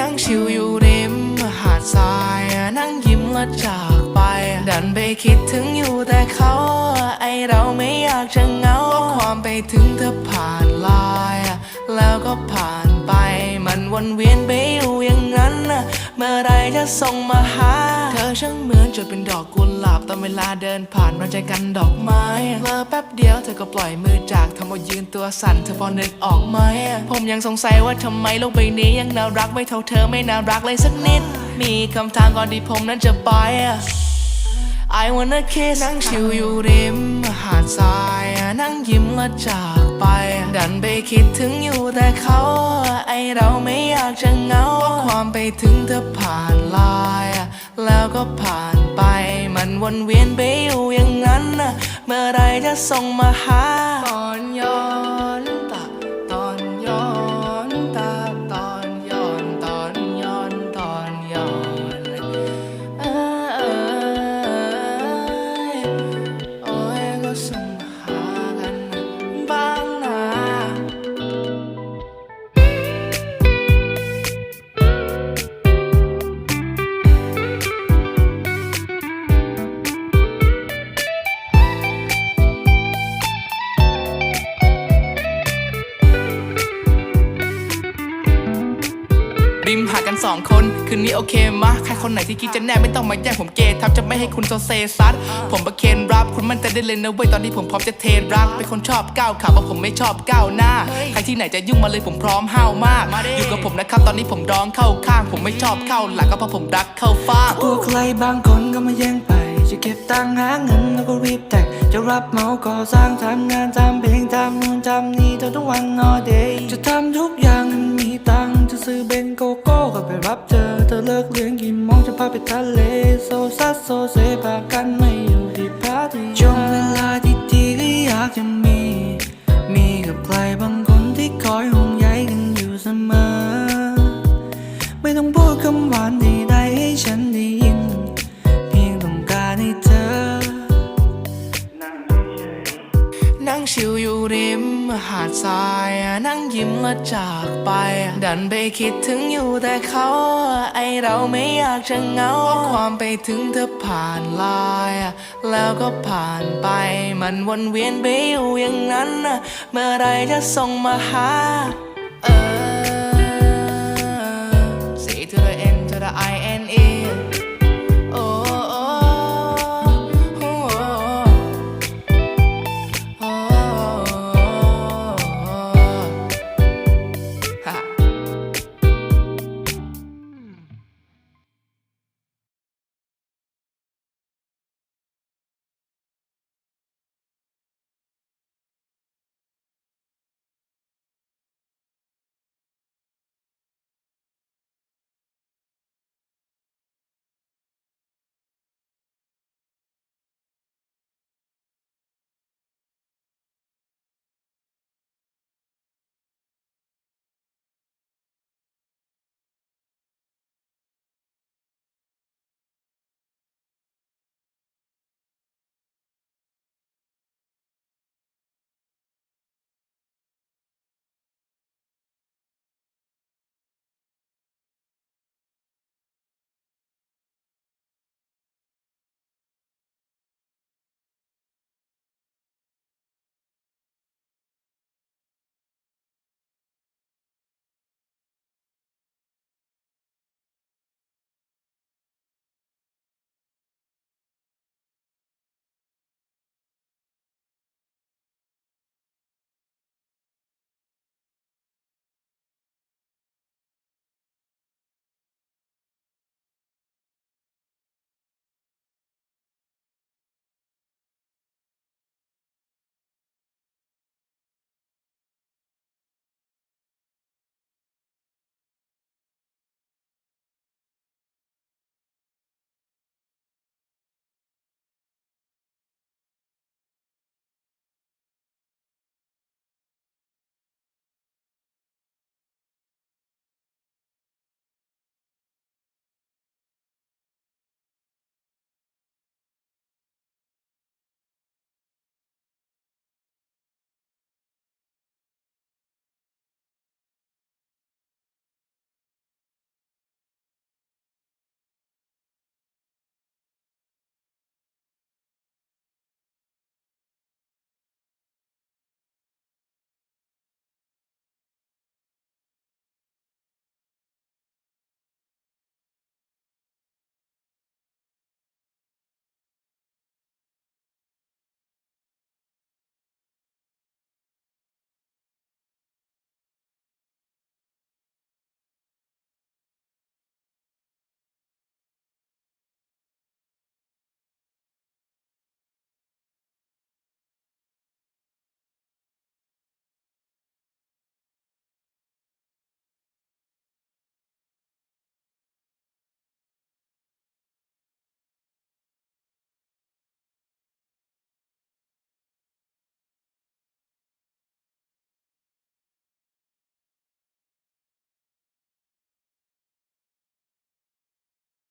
นั่งชิวอยู่ริมหาดทรายนั่งยิ้มและจากไป ดันไปคิดถึงอยู่แต่เขาไอเราไม่อยากจะเหงาความไปถึงเธอผ่านลาย แล้วก็ผ่านไปมันวนเวียนไปอยู่อย่าง นั้นนะเมื่อไรจะส่งมาหา เธอช่างเหมือนจดเป็นดอกกุหลาบตอนเวลาเดินผ่านเราใจกันดอกไม้เลอแป๊บเดียวเธอก็ปล่อยมือจากทำเอายืนตัวสั่นเธอพอนึกออกไหมผมยังสงสัยว่าทำไมโลกใบนี้ยังน่ารักไม่เท่าเธอไม่น่ารักเลยสักนิด มีคำถามก่อนที่ผมนั้นจะไป I wanna kiss นั่งชิวอยู่ริม หาดทรายนั่งยิ้มและจากไป ดันไปคิดถึงอยู่แต่เขาไอเราไม่อยากจะเหงาความไปถึงเธอผ่านลายแล้วก็ผ่านไป มันวนเวียนไปอยู่อย่างนั้น เมื่อไรจะส่งมาหาตอนย้อน ริมหาดกันสองคน คืนนี้โอเคมะใครคนไหนที่คิดจะแน่ไม่ต้องมาแย่งผมเกย์ทับจะไม่ให้คุณโซเซซัดผมประเคนรับคุณมั่นใจได้เลยนะเว้ยตอนที่ผมพร้อมจะเทรัก เป็นคนชอบก้าวขาเพราะผมไม่ชอบก้าวหน้า ใครที่ไหนจะยุ่งมาเลยผมพร้อมห้าวมาก อยู่กับผมนะครับตอนนี้ผมร้องเข้าข้าง ผมไม่ชอบเข้าหลังก็เพราะผมรักเข้าฟ้างกลัวใครบางคนก็มาแย่งไปจะเก็บตังค์หาเงินแล้วก็รีบแต่งจะรับเหมาก่อสร้างทำงานทำเพลงทำนู่นทำนี่ทั้งวัน all day จะทำทุกอย่างให้มี ตังจะซื้อเบนโกโก้ก็ไปรับเจอ เธอเลิกเลี้ยงกี่โมงจะพาไปทะเล โซซัสโซเซพากันไม่อยู่ที่พาร์ตี้ช่วงเวลาที่ดีก็อยากจะมี มีกับใครบางคนที่คอยห่วงใยกันอยู่เสมอ ไม่ต้องพูดคำหวานใดๆให้ฉันได้ยิน หาดทรายนั่งยิ้มและจากไป ดันไปคิดถึงอยู่แต่เขา ไอเราไม่อยากจะเงาความไปถึงเธอผ่านลาย แล้วก็ผ่านไป มันวนเวียนไปอยู่อย่างนั้น เมื่อไรจะส่งมาหา เออ C to the N to the I N E